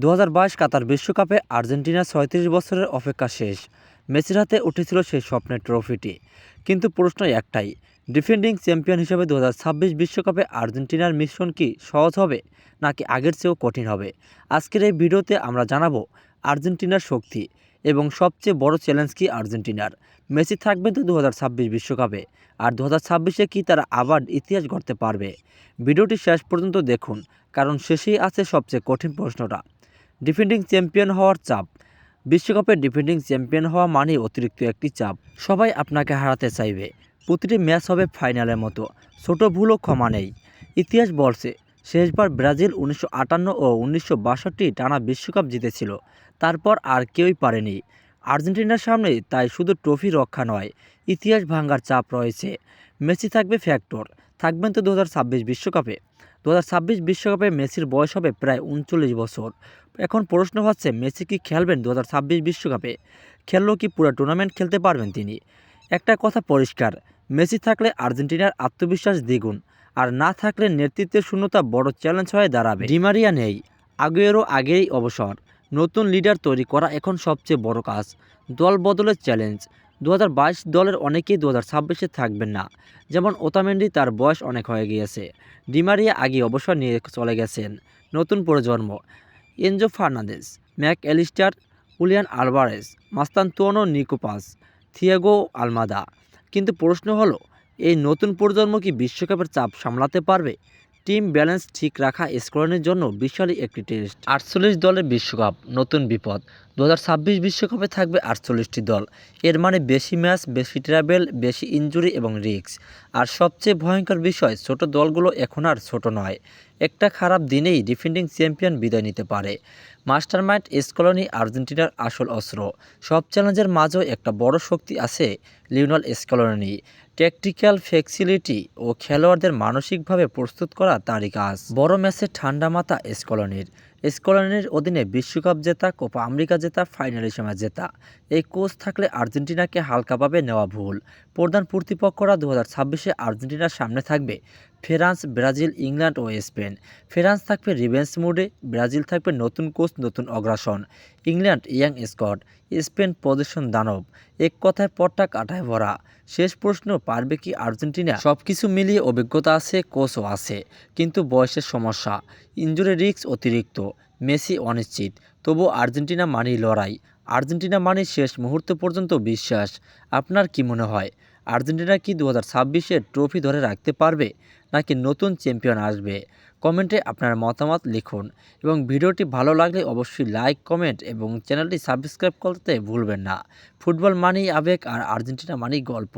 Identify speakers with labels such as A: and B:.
A: দু হাজার বাইশ কাতার বিশ্বকাপে আর্জেন্টিনার ছয়ত্রিশ বছরের অপেক্ষা শেষ। মেসির হাতে উঠেছিল সেই স্বপ্নের ট্রফিটি। কিন্তু প্রশ্ন একটাই, ডিফেন্ডিং চ্যাম্পিয়ন হিসেবে দু বিশ্বকাপে আর্জেন্টিনার মিশন কি সহজ হবে, নাকি আগের চেয়েও কঠিন হবে? আজকের এই ভিডিওতে আমরা জানাব আর্জেন্টিনার শক্তি এবং সবচেয়ে বড় চ্যালেঞ্জ কি আর্জেন্টিনার। মেসি থাকবেন তো দু বিশ্বকাপে, আর দু হাজার ছাব্বিশে কি তারা আবার ইতিহাস গড়তে পারবে? ভিডিওটি শেষ পর্যন্ত দেখুন, কারণ শেষেই আছে সবচেয়ে কঠিন প্রশ্নটা। ডিফেন্ডিং চ্যাম্পিয়ন হওয়ার চাপ। বিশ্বকাপে ডিফেন্ডিং চ্যাম্পিয়ন হওয়া মানে অতিরিক্ত একটি চাপ। সবাই আপনাকে হারাতে চাইবে। প্রতিটি ম্যাচ হবে ফাইনালের মতো। ছোট ভুলও ক্ষমা নেই। ইতিহাস বলছে, শেষবার ব্রাজিল উনিশশো আটান্ন ও উনিশশো বাষট্টি টানা বিশ্বকাপ জিতেছিল। তারপর আর কেউই পারেনি। আর্জেন্টিনার সামনে তাই শুধু ট্রফি রক্ষা নয়, ইতিহাস ভাঙার চাপ রয়েছে। মেসি থাকবে ফ্যাক্টর। থাকবেন তো দু বিশ্বকাপে। দু ছাব্বিশ বিশ্বকাপে মেসির বয়স হবে প্রায় উনচল্লিশ বছর। এখন প্রশ্ন হচ্ছে মেসি কি খেলবেন দু ছাব্বিশ বিশ্বকাপে? খেললেও কি পুরো টুর্নামেন্ট খেলতে পারবেন তিনি? একটা কথা পরিষ্কার, মেসি থাকলে আর্জেন্টিনার আত্মবিশ্বাস দ্বিগুণ, আর না থাকলে নেতৃত্বের শূন্যতা বড় চ্যালেঞ্জ হয়ে দাঁড়াবে। ডিমারিয়া নেই আগেরও আগেই অবসর, নতুন লিডার তৈরি করা এখন সবচেয়ে বড় কাজ, দল বদলের চ্যালেঞ্জ দু হাজার বাইশ দলের অনেকেই দু হাজার থাকবেন না। যেমন ওতামেন্ডি তার বয়স অনেক হয়ে গিয়েছে। ডিমারিয়া আগে অবসর নিয়ে চলে গেছেন নতুন প্রজন্ম। Enzo Fernandez Mac Allister, Julian Alvarez Mastantuono Nico Paz Thiago Almada. কিন্তু প্রশ্ন হলো, এই নতুন প্রজন্ম কি বিশ্বকাপের চাপ সামলাতে পারবে? টিম ব্যালেন্স ঠিক রাখা স্কোয়াডের জন্য বিশালই একটি টেস্ট। আটচল্লিশ দলের বিশ্বকাপ, নতুন বিপদ। দু বিশ্বকাপে থাকবে আটচল্লিশটি দল। এর মানে বেশি ম্যাচ, বেশি ট্রাভেল, বেশি ইনজুরি এবং রিস্ক। আর সবচেয়ে ভয়ঙ্কর বিষয়, ছোট দলগুলো এখন আর ছোট নয়। একটা খারাপ দিনেই ডিফেন্ডিং চ্যাম্পিয়ন বিদায় নিতে পারে। মাস্টারমাইন্ড স্কলনি আর্জেন্টিনার আসল অস্ত্র। সব চ্যালেঞ্জের মাঝেও একটা বড় শক্তি আছে লিওনাল স্কলনি ট্যাকটিক্যাল ফ্লেক্সিলিটি ও খেলোয়াড়দের মানসিকভাবে প্রস্তুত করা তাঁরই কাজ। বড় ম্যাচে ঠান্ডা মাথা স্কলনির স্কলনির অধীনে বিশ্বকাপ জেতা, কোপা আমেরিকা জেতা ফাইনালের সময় জেতা। এই কোচ থাকলে আর্জেন্টিনাকে হালকাভাবে নেওয়া ভুল। প্রধান প্রতিপক্ষরা দু হাজার আর্জেন্টিনার সামনে থাকবে। ফ্রান্স, ব্রাজিল, ইংল্যান্ড ও স্পেন। ফ্রান্স থাকবে রিভেন্স মুডে, ব্রাজিল থাকবে নতুন কোচ, নতুন অগ্রাসন। England, young Scott. Spain, position দানব। এক কথায় পট্টা কাটায় ভরা। শেষ প্রশ্ন, পারবে কি আর্জেন্টিনা? সব কিছু মিলিয়ে অভিজ্ঞতা আছে, কোচও আছে। কিন্তু বয়সের সমস্যা। ইঞ্জুরি রিস্ক অতিরিক্ত। মেসি অনিশ্চিত। তবু আর্জেন্টিনা মানি লড়াই। আর্জেন্টিনা মানি শেষ মুহূর্ত পর্যন্ত বিশ্বাস। আপনার কি মনে হয়? আর্জেন্টিনা কি দু হাজার ট্রফি ধরে রাখতে পারবে নাকি নতুন চ্যাম্পিয়ন আসবে? কমেন্টে আপনার মতামত লিখুন এবং ভিডিওটি ভালো লাগলে অবশ্যই লাইক, কমেন্ট এবং চ্যানেলটি সাবস্ক্রাইব করতে ভুলবেন না। ফুটবল মানি আবেগ আর আর্জেন্টিনা মানি গল্প।